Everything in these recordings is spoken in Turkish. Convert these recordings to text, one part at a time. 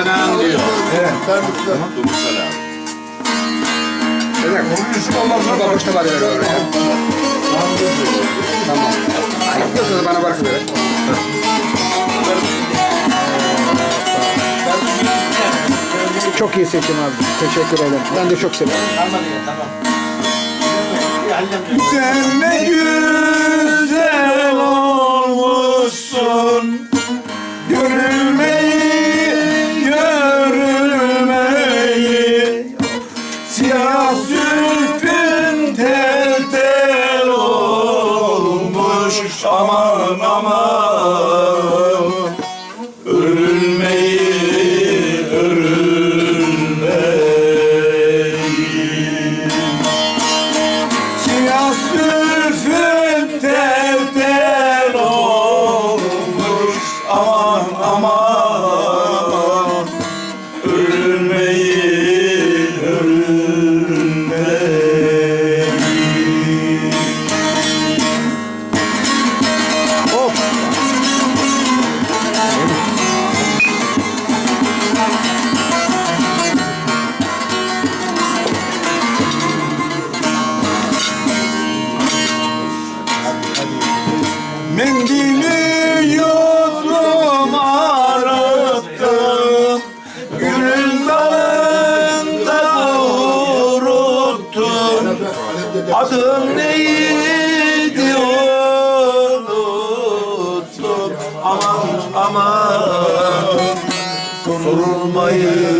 Bacanan diyor. Evet. Duygusal abi. Evet. Onun üstü olmaz. Burada boşta var ver oraya. Tamam. Yoksa da bana bırakın. Çok iyi seçim abi. Teşekkür ederim. Ben de çok seviyorum. Sen ne güzel olmuşsun Görülmeyi, Siyah zülfün tel tel olmuş. Aman aman. Örülmeyi, örülmeyi. Siyah zülfün tel Mendili yudum arıttım Gülün dalında vuruttum Adın neydi unuttum. Aman aman. Sorulmayın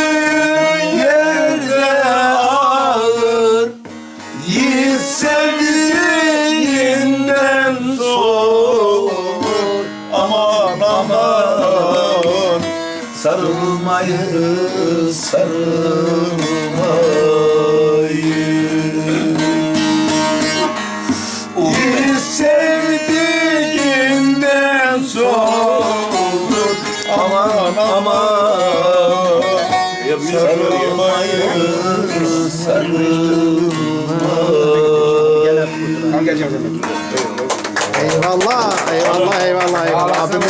Aman. Sarılmayı sarılmayı bir sevdiğinden soğuk Aman aman. Sarılmayı sarılmayı zaman. Eyvallah, eyvallah, eyvallah, eyvallah. Abimin